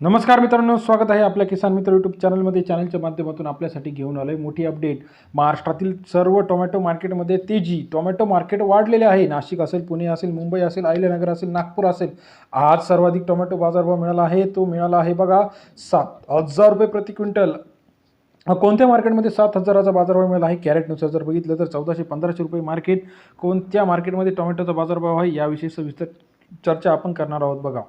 नमस्कार मित्रांनो स्वागत आहे आपल्या किसान मित्र यूट्यूब चॅनलमध्ये. चॅनलच्या माध्यमातून आपल्यासाठी घेऊन आलो आहे मोठी अपडेट महाराष्ट्रातील सर्व टोमॅटो मार्केटमध्ये तेजी. टोमॅटो मार्केट वाढलेले आहे. नाशिक असेल पुणे असेल मुंबई असेल अहिल्यानगर असेल नागपूर असेल. आज सर्वाधिक टोमॅटो बाजारभाव मिळाला आहे. तो मिळाला आहे बघा सात हजार रुपये प्रति क्विंटल. कोणत्या मार्केटमध्ये सात हजाराचा बाजारभाव मिळाला आहे? कॅरेटनुसार जर बघितलं तर चौदाशे पंधराशे रुपये मार्केट कोणत्या मार्केटमध्ये टोमॅटोचा बाजारभाव आहे? याविषयी सविस्तर चर्चा आपण करणार आहोत बघा.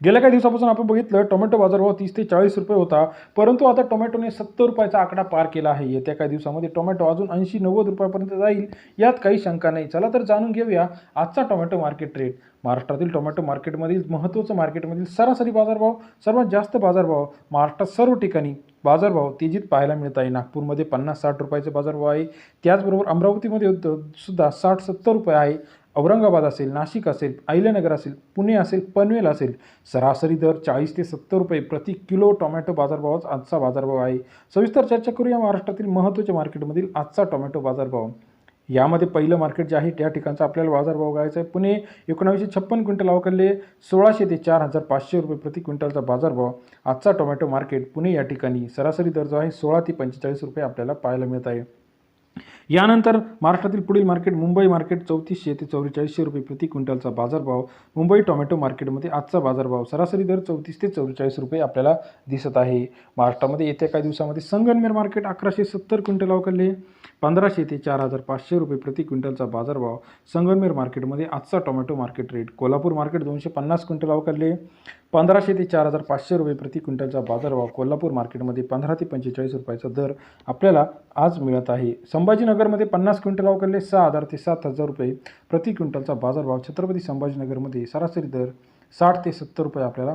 गेल्या काही दिवसापासून आपण बघितलं टोमॅटो बाजारभाव तीस ते चाळीस रुपये होता. परंतु आता टोमॅटोने सत्तर रुपयाचा आकडा पार केला आहे. येत्या काही दिवसामध्ये टोमॅटो अजून ऐंशी नव्वद रुपयापर्यंत जाईल यात काही शंका नाही. चला तर जाणून घेऊया आजचा टोमॅटो मार्केट रेट महाराष्ट्रातील टोमॅटो मार्केटमधील महत्त्वाचं मार्केटमधील सरासरी बाजारभाव सर्वात जास्त बाजारभाव महाराष्ट्रात सर्व ठिकाणी बाजारभाव तेजीत पाहायला मिळत आहे. नागपूरमध्ये पन्नास साठ रुपयाचा बाजारभाव आहे. त्याचबरोबर अमरावतीमध्ये सुद्धा साठ सत्तर रुपये आहे. औरंगाबाद असेल नाशिक असेल अहिल्यानगर असेल पुणे असेल पनवेल असेल सरासरी दर चाळीस ते सत्तर रुपये प्रति किलो टोमॅटो बाजारभावाच आजचा बाजारभाव आहे. सविस्तर चर्चा करूया महाराष्ट्रातील महत्त्वाच्या मार्केटमधील आजचा टोमॅटो बाजारभाव. यामध्ये पहिलं मार्केट जे आहे त्या ठिकाणचा आपल्याला बाजारभाव गायचा आहे. पुणे एकोणावीसशे छप्पन क्विंटल अवकलले सोळाशे ते चार हजार पाचशे रुपये प्रति क्विंटलचा बाजारभाव. आजचा टोमॅटो मार्केट पुणे या ठिकाणी सरासरी दर जो आहे सोळा ते पंचेचाळीस रुपये आपल्याला पाहायला मिळत आहे. यानंतर महाराष्ट्रातील पुढील मार्केट मुंबई मार्केट चौतीसशे ते चौवेचाळीसशे रुपये प्रति क्विंटलचा बाजारभाव मुंबई टोमॅटो मार्केटमध्ये आजचा बाजारभाव सरासरी दर चौतीस ते चौवेचाळीस रुपये आपल्याला दिसत आहे. महाराष्ट्रामध्ये येत्या काही दिवसामध्ये संगनमेर मार्केट अकराशे सत्तर क्विंटल अवकलले पंधराशे ते चार हजार पाचशे रुपये प्रति क्विंटलचा बाजारभाव संगनमेर मार्केटमध्ये आजचा tomato market rate. Kolhapur market दोनशे पन्नास क्विंटल अवकलले पंधराशे ते चार हजार पाचशे रुपये प्रति क्विंटलचा बाजारभाव कोल्हापूर मार्केटमध्ये पंधरा ते पंचेचाळीस रुपयाचा दर आपल्याला आज मिळत आहे. संभाजीनगरमध्ये पन्नास क्विंटल अवकलले सहा हजार ते सात हजार रुपये प्रति क्विंटलचा बाजारभाव छत्रपती संभाजीनगरमध्ये सरासरी दर साठ ते सत्तर रुपये आपल्याला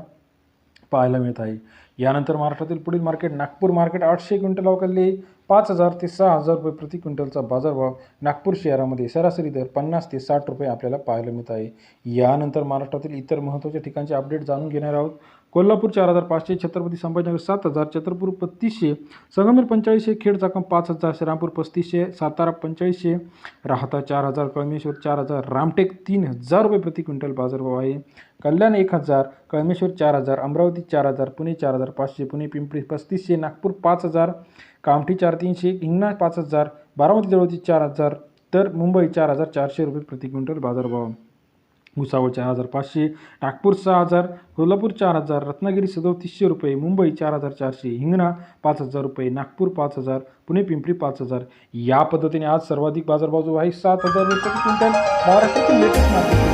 पाहायला मिळत आहे. यानंतर महाराष्ट्रातील पुढील मार्केट नागपूर मार्केट आठशे क्विंटल अवकलले पाच हजार ते सहा हजार रुपये प्रति क्विंटलचा बाजारभाव नागपूर शहरामध्ये सरासरी दर पन्नास ते साठ रुपये आपल्याला पाहायला मिळत आहे. यानंतर महाराष्ट्रातील इतर महत्त्वाच्या ठिकाणचे अपडेट जाणून घेणार आहोत. कोल्हापूर चार हजार पाचशे छत्रपती संभाजीनगर सात हजार छत्रपूर बत्तीसशे संगमेर पंचाळीसशे खेड जाखम पाच हजार श्रीरामपूर पस्तीसशे सातारा पंचाळीसशे राहता चार हजार कळमेश्वर चार हजार रामटेक तीन हजार रुपये प्रति क्विंटल बाजारभाव आहे. कल्याण एक हजार कळमेश्वर चार हजार अमरावती चार हजार पुणे चार हजार पाचशे पुणे पिंपरी पस्तीसशे नागपूर पाच हजार कामठी चार तीनशे हिंगणा पाच हजार बारामती जवळची चार हजार तर मुंबई चार हजार चारशे रुपये प्रति क्विंटल बाजारभाव. भुसावळ चार हजार पाचशे नागपूर सहा हजार कोल्हापूर चार हजार रत्नागिरी सदोतीसशे रुपये मुंबई चार हजार चारशे हिंगणा पाच हजार रुपये नागपूर पाच हजार पुणे पिंपरी पाच हजार. या पद्धतीने आज सर्वाधिक बाजारभाव जो आहे सात हजार रुपये क्विंटल. महाराष्ट्रातील लेटेस्ट मार्केट.